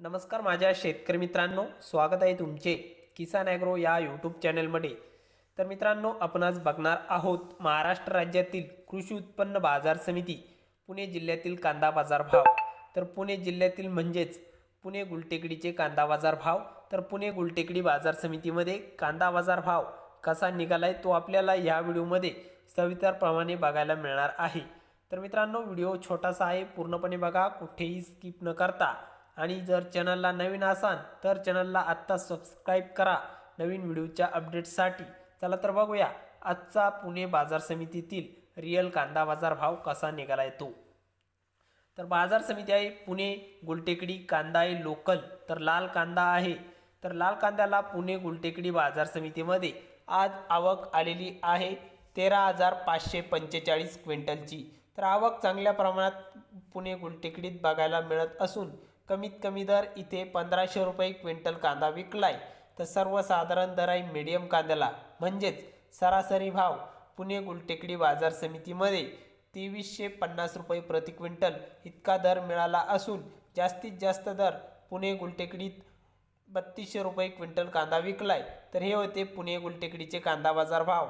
नमस्कार माझ्या शेतकरी मित्रांनो स्वागत आहे तुमचे किसान ॲग्रो या यूट्यूब चॅनलमध्ये. तर मित्रांनो आपण आज बघणार आहोत महाराष्ट्र राज्यातील कृषी उत्पन्न बाजार समिती पुणे जिल्ह्यातील कांदा बाजार भाव. तर पुणे जिल्ह्यातील म्हणजेच पुणे गुलटेकडीचे कांदा बाजार भाव. तर पुणे गुलटेकडी बाजार समितीमध्ये कांदा बाजार भाव कसा निघालाय तो आपल्याला या व्हिडिओमध्ये सवितरप्रमाणे बघायला मिळणार आहे. तर मित्रांनो व्हिडिओ छोटासा आहे पूर्णपणे बघा कुठेही स्किप न करता. आणि जर चॅनलला नवीन असाल तर चॅनलला आत्ता सबस्क्राईब करा. नवीन व्हिडिओच्या अपडेट्ससाठी चला तर बघूया आजचा पुणे बाजार समितीतील रिअल कांदा बाजार भाव कसा निघाला येतो तर बाजार समिती आहे पुणे गुलटेकडी कांदा आहे लोकल. तर लाल कांदा आहे. तर लाल कांद्याला पुणे गुलटेकडी बाजार समितीमध्ये आज आवक आलेली आहे. तेरा हजार पाचशे पंचेचाळीस क्विंटलची. तर आवक चांगल्या प्रमाणात पुणे गुलटेकडीत बघायला मिळत असून कमीत कमी दर इथे पंधराशे रुपये क्विंटल कांदा विकलाय. तर सर्वसाधारण दर आहे मीडियम कांद्याला. म्हणजेच सरासरी भाव पुणे गुलटेकडी बाजार समितीमध्ये तेवीसशे पन्नास रुपये प्रति क्विंटल इतका दर मिळाला असून जास्तीत जास्त दर पुणे गुलटेकडीत बत्तीसशे रुपये क्विंटल कांदा विकलाय. तर हे होते पुणे गुलटेकडीचे कांदा बाजार भाव.